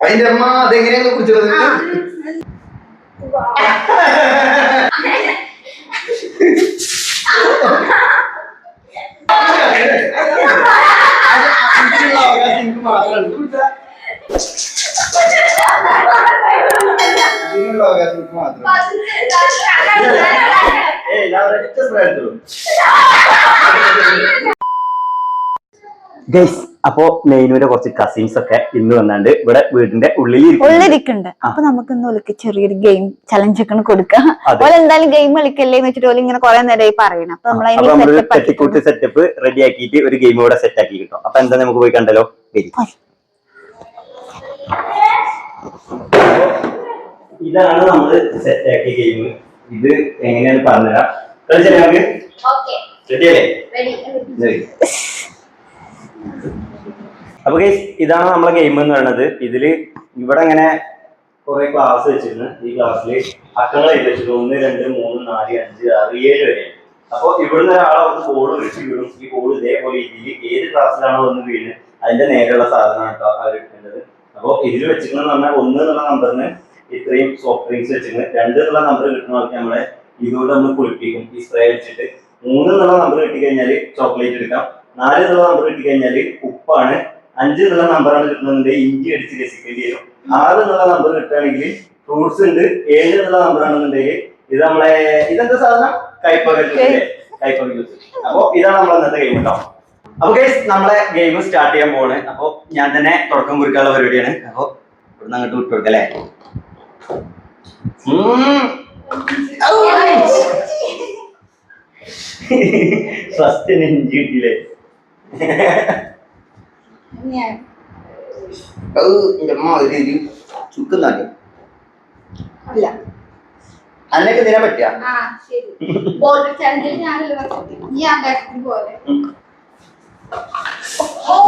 അതിന്റെ അമ്മ അതെങ്ങനെയാണ് കുടിച്ചത് ഗൈസ് അപ്പോ നെയ്നൂരെ കുറച്ച് കസിൻസ് ഒക്കെ ഇന്ന് വന്നാണ്ട് ഇവിടെ വീടിന്റെ ഉള്ളിൽ ഉള്ളിരിക്കുന്നുണ്ട് അപ്പൊ നമുക്ക് ഇന്ന് ഒലിക്ക് ചെറിയൊരു ഗെയിം ചലഞ്ച് ഒക്കെ കൊടുക്കാം. ഓൽ എന്തായാലും ഗെയിം കളിക്കല്ലേ എന്ന് വെച്ചിട്ട് ഓല ഇങ്ങനെ കുറെ നേരമായി പറയണം. അപ്പൊ നമ്മൾ അപ്പൊ നമ്മൾ അതിന് തട്ടിക്കൂട്ട് സെറ്റപ്പ് റെഡി ആക്കിയിട്ട് ഒരു ഗെയിം ഇവിടെ സെറ്റ് ആക്കി കിട്ടും. അപ്പൊ എന്താ നമുക്ക് പോയി കണ്ടല്ലോ? വരി. ഇതാണ് നമ്മൾ സെറ്റ് ആക്കിയ ഗെയിം ഇത് എങ്ങനെയാണ് പറഞ്ഞുതരാം. നമുക്ക് ശരി. അപ്പൊ ഗൈസ് ഇതാണ് നമ്മളെ ഗെയിം എന്ന് പറയുന്നത്. ഇതിൽ ഇവിടെ ഇങ്ങനെ കുറെ ക്ലാസ് വെച്ചിരുന്നു. ഈ ക്ലാസ്സിൽ അക്കങ്ങൾ എഴുതി ഒന്ന് രണ്ട് മൂന്ന് നാല് അഞ്ച് ആറ് ഏഴ് വരെ. അപ്പൊ ഇവിടുന്ന് ഒരാളെ ബോർഡ് വിളിച്ച് വീഴും ഈ ബോർഡ് ഇതേപോലെ രീതിയിൽ ഏത് ക്ലാസ്സിലാണോ വന്ന് വീണ്? അതിന്റെ നേരെയുള്ള സാധനമാണ് കേട്ടോ അവർ എടുക്കേണ്ടത് അപ്പൊ ഇതിൽ വെച്ചിരിക്കുന്നത് പറഞ്ഞാൽ ഒന്ന് എന്നുള്ള നമ്പറിന് ഇത്രയും സോഫ്റ്റ് ഡ്രിങ്ക്സ് വെച്ചിരുന്നു രണ്ട് എന്നുള്ള നമ്പർ കിട്ടുന്നവർക്ക് നമ്മളെ ഇതുകൊണ്ട് നമ്മൾ കുളിപ്പിക്കും ഈ സ്പ്രേ വെച്ചിട്ട് മൂന്ന് എന്നുള്ള നമ്പർ കിട്ടിക്കഴിഞ്ഞാൽ ചോക്ലേറ്റ് എടുക്കാം. നാല് എന്നുള്ള നമ്പർ കിട്ടിക്കഴിഞ്ഞാൽ ഉപ്പാണ്. അഞ്ച് എന്നുള്ള നമ്പറാണ് കിട്ടുന്നത് ഇഞ്ചി അടിച്ച് രസിക്കേണ്ടി വരും. ആറ് എന്നുള്ള നമ്പർ കിട്ടുകയാണെങ്കിൽ ഫ്രൂട്ട്സ് ഉണ്ട്. ഏഴ് എന്നുള്ള നമ്പർ ആണെന്നുണ്ടെങ്കിൽ ഇത് നമ്മളെ ഇതെന്താ സാധനം? കൈപ്പക ജ്യൂസ് ജ്യൂസ് അപ്പൊ ഇതാണ് നമ്മൾ ഇന്നത്തെ ഗെയിം കേട്ടോ അപ്പൊ ഗൈസ് നമ്മളെ ഗെയിം സ്റ്റാർട്ട് ചെയ്യാൻ പോവാണ്. അപ്പൊ ഞാൻ തന്നെ തുടക്കം കുറിക്കാനുള്ള പരിപാടിയാണ്. അപ്പൊ ഇവിടുന്ന് അങ്ങോട്ട് വിട്ടു കൊടുക്കല്ലേ ഫസ്റ്റ് ഇഞ്ചി കിട്ടിയില്ലേ ചുക്കുന്നാക്കി. അതിനൊക്കെ ഇതിനെ പറ്റിയ?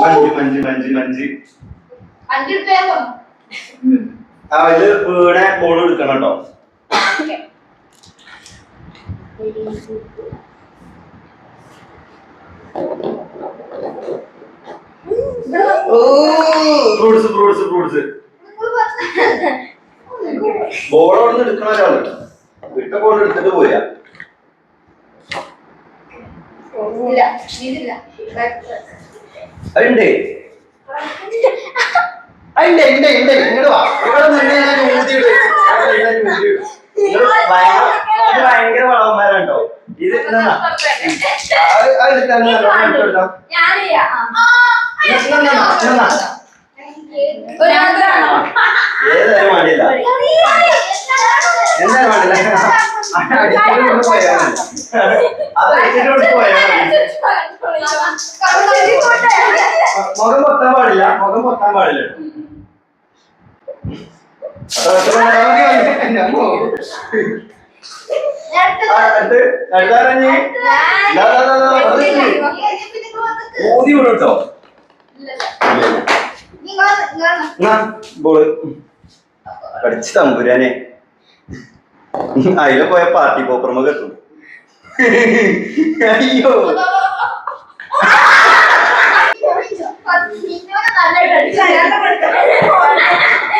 Munch Munch Munch Munch. ആ ഇത് വീണെ ബോൾ എടുക്കണം കേട്ടോ. Fruits fruits fruits. ബോൾ അവിടെ നിന്ന് എടുക്കണ ഒരാൾ. വിട്ട ബോൾ എടുത്തിട്ട് പോരാ. അതുണ്ട് ഉണ്ട് ഇല്ല ഇല്ല ഇങ്ങോട്ട് വാ. ഇവിടെ നിന്ന് ഞാൻ ഊതിയിട്. ഇത് ഭയങ്കര ഇത് ഇത്. ഏതായാലും വേണ്ടിയില്ല. എന്തായാലും വേണ്ടില്ല അടിച്ചിട്ട് കൊണ്ട് പോയാ മതി. അത് അടിച്ചിട്ട് കൊണ്ട് പോയാ മതി. മുഖം പൊത്താൻ പാടില്ല. മുഖം പൊത്താൻ പാടില്ല അപ്പൊ അത്ര മതി, മതി. ഞാൻ പോകും. ആ, അടുത്ത് അടുത്താരഞ്ഞ് ഊതി വിടും കേട്ടോ എന്നാ ബോൾ. കടിച്ച് തമ്പുരാനെ. അതിലെ പോയ പാർട്ടി പോപ്പർമ കിട്ടും. അയ്യോ. ഇത്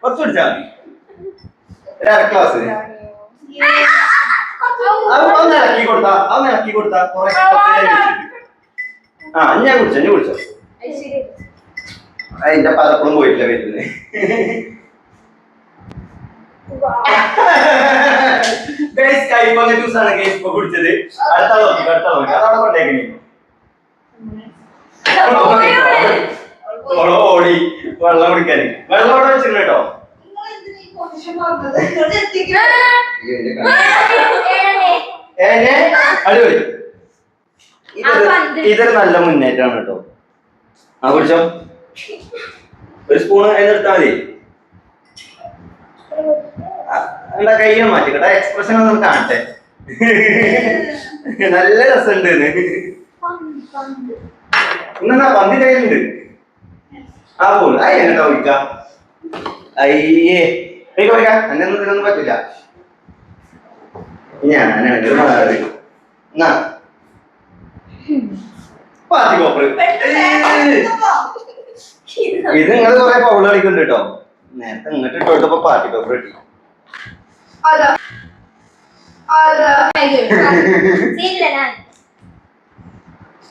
കുറച്ച് കുടിച്ചാ മതി ഒരു അര ഗ്ലാസ്. അത് ഒന്ന് ഇളക്കി കൊടുത്താ അതൊന്ന് ഇളക്കി കൊടുത്താ കുറെ. ആ ഞാൻ കുടിച്ചോ ഞാൻ കുടിച്ചോ അതിന്റെ പലപ്പോഴും പോയിട്ടില്ല വരുന്നത് ഗൈസ് കൈപ്പങ്ങ ജ്യൂസ് ആണ് ഇപ്പൊ കുടിച്ചത്. അടുത്ത നോക്കി അടുത്ത നോക്കി. അതവിടെ കൊണ്ടേക്കണേ. ഓടി വെള്ളം കുടിക്കാൻ വെള്ളം അവിടെ വെച്ചിട്ടുണ്ട് കേട്ടോ. അടിപൊളി. ഇതൊരു നല്ല മുന്നേറ്റമാണ് കേട്ടോ. ആ കുടിച്ചോ. ഒരു സ്പൂൺ അതിനെടുത്താൽ മതി. എന്താ കയ്യും മാറ്റി കേട്ടോ എക്സ്പ്രഷൻ ഒന്ന് കാണട്ടെ. നല്ല രസമുണ്ട് ഇന്നെന്നാ പന്തി കയ്യിലുണ്ട്? ആ പോണ്. കേട്ടോ ഒഴിക്ക അയ്യേ. എനിക്ക് ഒഴിക്കാം എന്നെ ഒന്നും ഇതിനൊന്നും പറ്റില്ല. ഞാനാണ് ഒരു മാറി എന്നാ? പാത്തി കോപ്പർ ഇത് നിങ്ങൾ കുറെ പൗൾ കളിക്കുന്നുണ്ട് കേട്ടോ. നേരത്തെ ഇങ്ങോട്ട് ഇട്ട് കൊടുത്തപ്പോ പാർട്ടി പേപ്പർ കിട്ടി.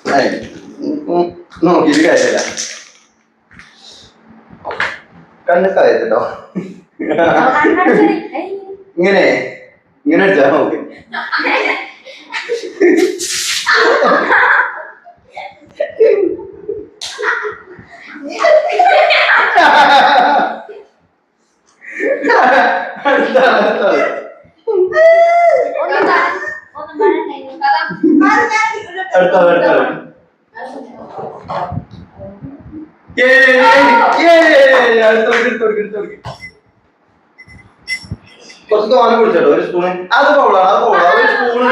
ഏയ്, ഉം, നോക്കിയിട്ട് കാര്യമില്ല. കണ്ണ് കളയട്ടോ ഇങ്ങനെ ഇങ്ങനെ അടിച്ചാ നോക്ക് അടുത്ത അടുത്ത അടുത്ത അടുത്ത ഏയ്, ഏയ്, അടുത്ത കൊടുക്ക്, എടുത്ത് കൊടുക്ക്, എടുത്ത് കൊടുക്ക്. കുറച്ച് കുടിച്ചോ ഒരു സ്പൂണ് അത് പോളാണ് അത് പോളാണ് ഒരു സ്പൂണ്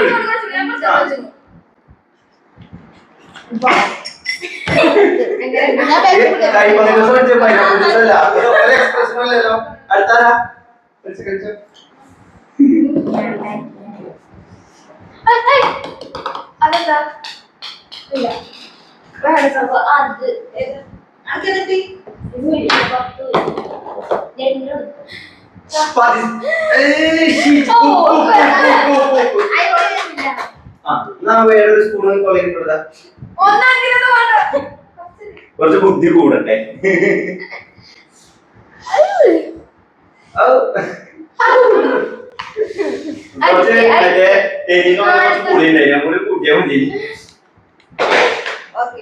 അതെന്താ? പതിനഞ്ച് ദിവസം വെച്ച് പൈനാപ്പിൾ ജ്യൂസ് അല്ല ഒരു ഒരു എക്സ്പ്രഷൻ അടുത്താരാ കഴിച്ച് ഏയ്, shit. ഓ, ഉപ്പ്, ഉപ്പ്. ആ എന്നാ വേറൊരു സ്പൂൺ കൊളയിൽ കൊടുത്താ കുറച്ച് ബുദ്ധി കൂടട്ടെ ഔ. കുറച്ച് മറ്റേ എരിനോട് കുറച്ച് പുളി ഉണ്ടായി ഞാൻ കൂടി കൂട്ടിയാൽ മതി. അപ്പ്,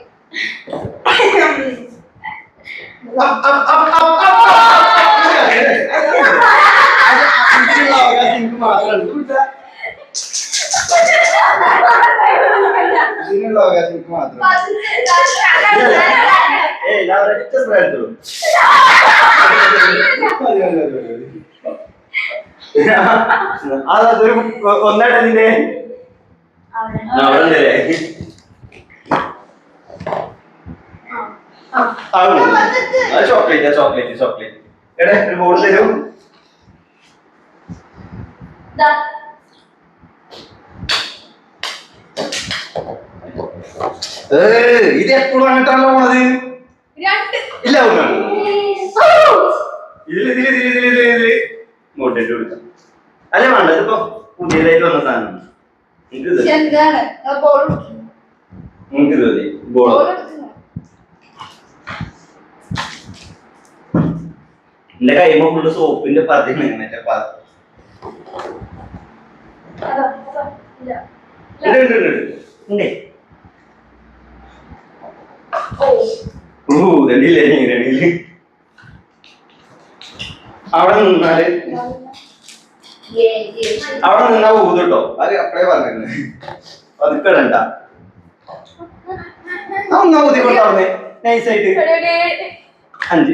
അപ്പ്, അപ്പ്, അപ്പ്, അപ്പ്, അപ്പ്. അത് അഞ്ചുള്ള മാത്രമാണ്. ഇതിനുള്ള അവകാശം മാത്രമാണ് ഏയ് ഞാൻ ഒരൊറ്റ സ്പ്രേ എടുത്തോളൂ. അതൊരു ഒന്നായിട്ട് അതിന്റെ അവിടെ ചോക്ലേറ്റ് ചോക്ലേറ്റ് ചോക്ലേറ്റ്. എടേ ഒരു ബോർഡ് തരൂ. ഇത് എപ്പോഴും അങ്ങോട്ടാണല്ലോ പോണത്? ഇല്ല ഇങ്ങോട്ടേക്ക് കൊടുക്കാം. അല്ല വേണ്ട ഇതിപ്പോ പുതിയതായിട്ട് വന്ന സാധനം. എനിക്ക് ഇത് എന്താണ് ബോൾ എനിക്ക് ഇത് മതി ബോൾ എന്റെ കൈമ ഫുള്ള് സോപ്പിന്റെ പതിനാണ് മറ്റേ പ- ഉണ്ട്, ഉണ്ട്, ഉണ്ട്, ഉണ്ട്. ഉണ്ടേ ഓ രണ്ടില്ലേ രണ്ടിൽ അവിടെ നിന്നാൽ. അവിടെ നിന്നാ ഊതുട്ടോ. അത് അപ്പഴേ പറഞ്ഞിരുന്നു? പതുക്കെ ഇടണ്ട ആ ഒന്നാ ഊതി അവിടെ. നൈസായിട്ട് അഞ്ച്. ഇഞ്ചി.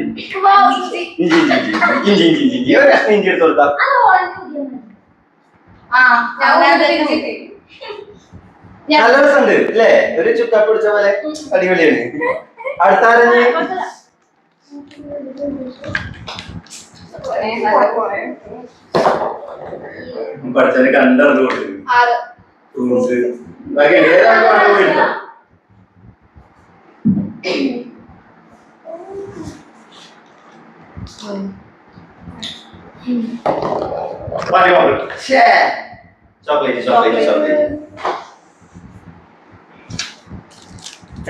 ഇഞ്ചി ഇഞ്ചി ഇഞ്ചി ഇഞ്ചി ഇഞ്ചി ഒരു ഇഞ്ചി എടുത്ത് കൊടുത്താ. നല്ല രസമുണ്ട് അല്ലേ? ഒരു ചുക്ക പിടിച്ച പോലെ അടിപൊളിയാണ്. അടുത്ത ആരഞ്ഞ്? പഠിച്ചവന് കണ്ടറിഞ്ഞു കൊടുക്കുന്നു ഫ്രൂട്ട്സ് ബാക്കി ഏതാണ് വേണ്ടത് മേടിച്ചോ. മതി മതി. ശ്ശേ. ചോക്ലേറ്റ് ചോക്ലേറ്റ് ചോക്ലേറ്റ്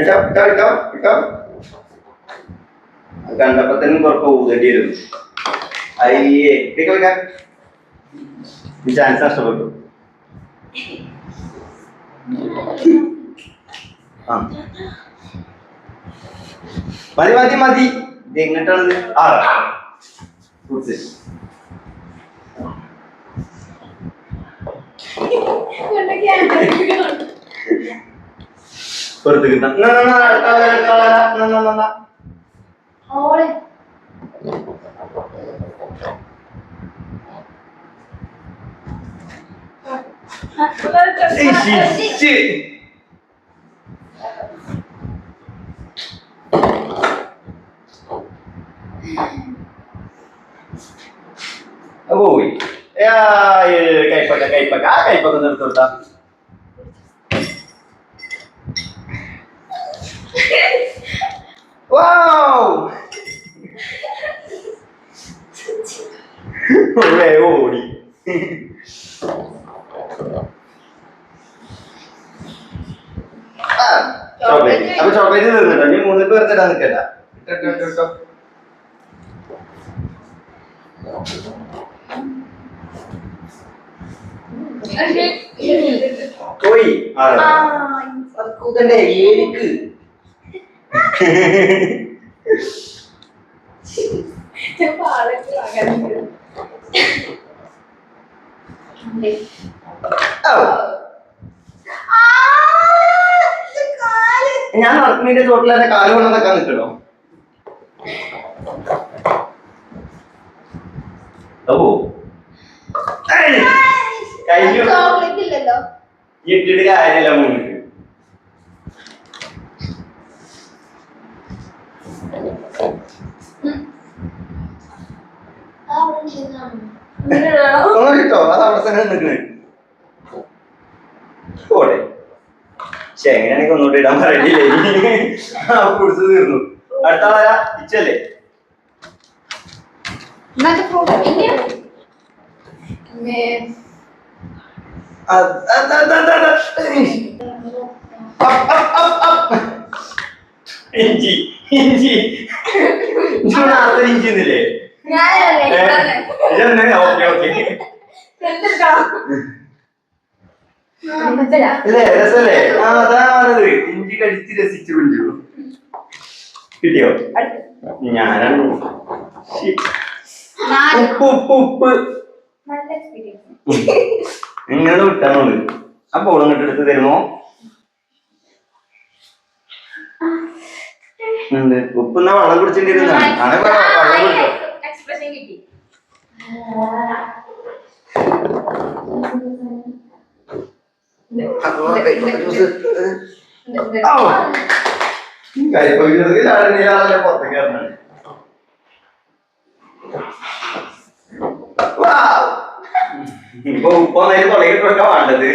ഇട്ടോ ഇട്ടോ ഇട്ടോ ഇട്ടോ അത് കണ്ടപ്പോ തന്നെ കുറച്ച് ഊതേണ്ടി വരും അയ്യേ കേക്ക് വെക്കാം ഈ ചാൻസ് നഷ്ടപ്പെട്ടു ആ മതി മതി മതി ഇത് എങ്ങോട്ടാണ് ആ ഫ്രൂട്ട്സ് പുറത്ത് കിട്ടാം പോയി കൈപ്പക്ക കൈപ്പക്ക ആ കൈപ്പക്ക നിർത്തി കൊടുത്താ. ഓടി. ചോക്ലേറ്റ് അപ്പൊ ചോക്ലേറ്റ് തീർന്നിട്ടോ ഇനി മൂന്ന് പേർക്ക് ഇടാൻ നിൽക്കണ്ട ഇട്ടോ, ഇട്ടോ, ഇട്ടോ, കൂതണ്ടേ ഏരിക്ക്. ഔ. ഞാൻ നിന്റെ തോട്ടിലെ കാൽ കൊണ്ട് നിൽക്കാൻ നിൽക്കണോ ഓ ഏയ്. കഴിഞ്ഞു. ഇല്ലല്ലോ. ഇട്ടിട്ട് കാര്യമില്ല മുന്നിട്ട് ഒന്ന് കിട്ടോ അത് അവിടെ തന്നെ നിൽക്കണേ. പോട്ടെ. പക്ഷെ എങ്ങനെയാണെങ്കിൽ ഒന്നുകൂടി ഇടാൻ പറയണ്ടില്ലേ ആ കുടിച്ച് തീർന്നു. അടുത്ത ആളാ ഇച്ചല്ലേ? ഫ്രൂട്ട് അത്, അത്, അത്, അത്, അത്. അപ്പ്, അപ്പ്, അപ്പ്, അപ്പ്. ഇഞ്ചി ഇഞ്ചി. ഇഞ്ചി ഇഞ്ചിന്നില്ലേ ഓക്കെ ഓക്കെ. രസല്ലേ ആ അതാണത്. ഇഞ്ചി കടിച്ച് രസിച്ചു കുഞ്ചു. കിട്ടിയോ? ഞാനാണ്. ഉപ്പ് ഉപ്പ് ഉപ്പ്. നിങ്ങൾ വിട്ടാണുള്ളത് ആ ബോൾ ഇങ്ങോട്ട് എടുത്ത് തരുമോ? എന്ത്? ഉപ്പുന്ന വെള്ളം കുടിച്ചിട്ടിരുന്നാണ് ആണെ വെള്ളം കുടിച്ചോ? എക്സ്പ്രഷൻ കിട്ടി. അപ്പൊ ജ്യൂസ് ഔ. കരിപ്പ പുറത്തേക്ക് ഇറങ്ങണേ ഇപ്പൊ ഉപ്പൊന്നായി തുടങ്ങിട്ട് കൊടുക്കാൻ വേണ്ടത്.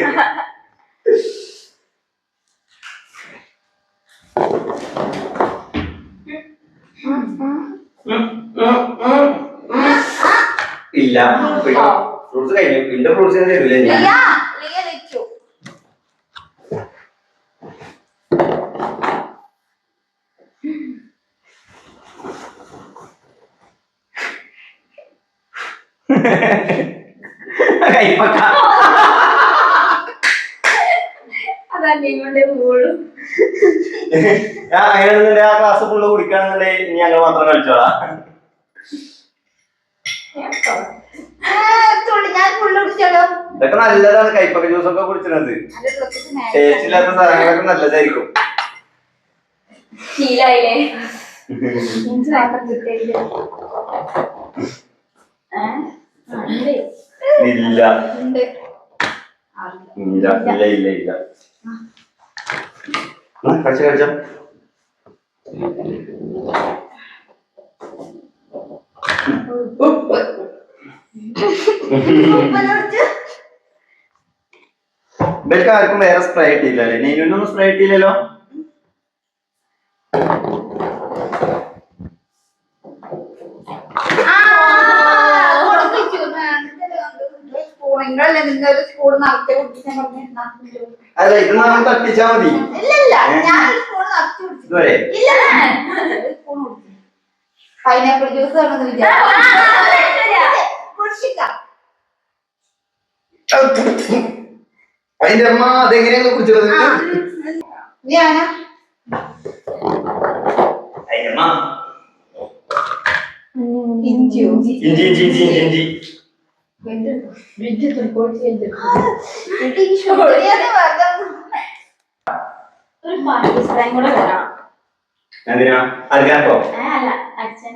ഇല്ല. ഫ്രൂട്ട്സ് കഴിഞ്ഞു എന്റെ ഫ്രൂട്ട്സ് ഞാൻ ലിയ ലിയ വെച്ചു പോളും ഞാൻ അങ്ങനെയാണെന്നുണ്ടെ ആ ക്ലാസ് ഫുള്ള് കുടിക്കുകയാണെന്നുണ്ടെങ്കിൽ ഇനി ഞങ്ങൾ മാത്രം കളിച്ചോളാം. ഇതൊക്കെ നല്ലതാണ് കൈപ്പക്ക ജ്യൂസ് ഒക്കെ കുടിച്ചിരുന്നത്. ടേസ്റ്റ് ഇല്ലാത്ത സാധനങ്ങളൊക്കെ നല്ലതായിരിക്കും. ശീലായില്ലേ? കിട്ടിയില്ല. ഇല്ല. ഇല്ല ഇല്ല ഇല്ല ഇല്ല. കഴിച്ച കഴിച്ചോ. ഇവർക്ക് ആർക്കും വേറെ സ്പ്രൈ കിട്ടിയില്ലല്ലേ നെയ്നൊന്നും സ്പ്രേ കിട്ടിയില്ലല്ലോ നിങ്ങൾ സ്കൂൾ പറഞ്ഞു അല്ല ഇത് നമ്മൾ തട്ടിച്ചാ മതി. ഇല്ലല്ല ഞാൻ സ്കൂൾ കുടിച്ചു ഇല്ല കുടിച്ചു പൈനാപ്പിൾ ജ്യൂസ് ആണെന്ന് വിചാരിച്ചു. കുടിച്ചിക്കാം. അതിന്റെ അമ്മ അതെങ്ങനെയാണ് കുടിച്ചത് ഞാനാ ഇഞ്ചി. ഇഞ്ചി ഇഞ്ചി ഇഞ്ചി ഇഞ്ചി. ഒരു പാർട്ടി സ്പ്രേയും കൂടെ വരാം എന്തിനാ അൽഗാക്കോ അല്ല അച്ഛൻ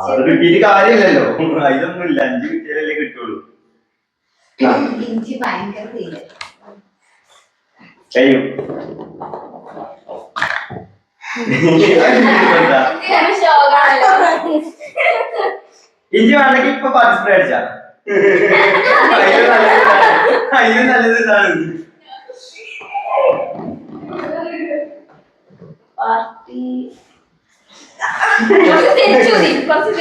അത് കിട്ടിയിട്ട് കാര്യമില്ലല്ലോ. ഇതൊന്നും ഇല്ല അഞ്ച് കിട്ടിയാലല്ലേ കിട്ടുള്ളൂ കഴിയും. ഇഞ്ചി വേണ്ടെങ്കിൽ ഇപ്പൊ പാർട്ടിസിപ്പേറ്റ് അടിച്ചാ. അയ്യോ നല്ലത് ഇതാണ്. പാർട്ടി കുറച്ച് തെരിച്ചു മതി കുറച്ച്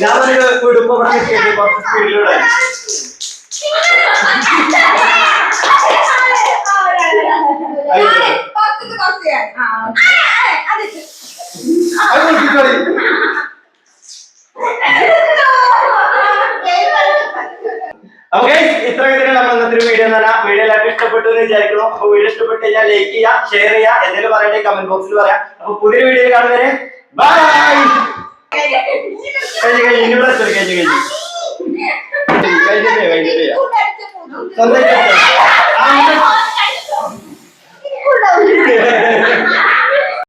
ഞാൻ കുറച്ച് സ്പീഡിലൂടെ. ഇതിന് നമ്മൾ ഇന്നത്തെ വീഡിയോ എന്ന് പറഞ്ഞാൽ വീഡിയോ എല്ലാവർക്കും ഇഷ്ടപ്പെട്ടു എന്ന് വിചാരിക്കുന്നു. അപ്പൊ വീഡിയോ ഇഷ്ടപ്പെട്ട് കഴിഞ്ഞാൽ ലൈക്ക് ചെയ്യുക ഷെയർ ചെയ്യുക എന്തെങ്കിലും പറയട്ടെ കമന്റ് ബോക്സിൽ പറയാം. അപ്പൊ പുതിയൊരു വീഡിയോയിൽ കാണുന്നവരെ ബൈ കഴിഞ്ഞു കഴിഞ്ഞു